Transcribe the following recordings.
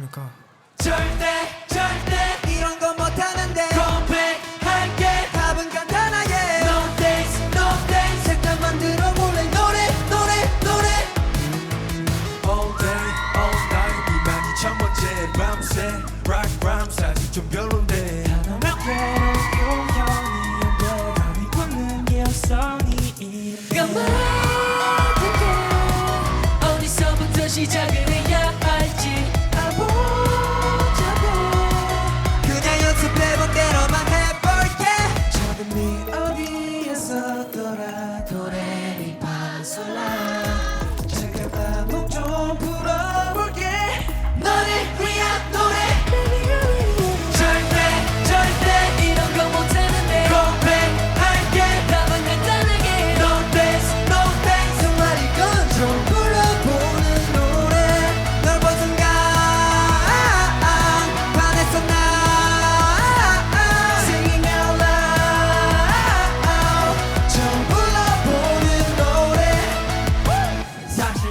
그니까. 절대 절대 이런 건 못하는데. 고백할게. 답은 간단하게. No thanks no thanks. 색깔만 들어 볼래? 노래 노래 노래. All day, all night. 비만이 천 번째. 밤새 Rock rhyme 사실 좀 별론데. 어디서부터 시작을 레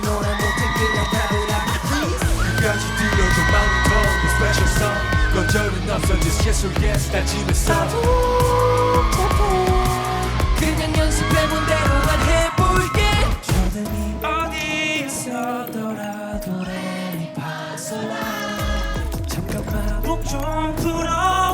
노래 못해 그냥 답을 하기 please 끝까지 들려줘 마음이 더운 special. song 거절은 없어 just yes or yes 다 집에서 그냥 연습해본 대로만 해볼게. 저들이 어디에서 돌아도 레미 파솔라 잠깐만 목좀 풀어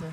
对。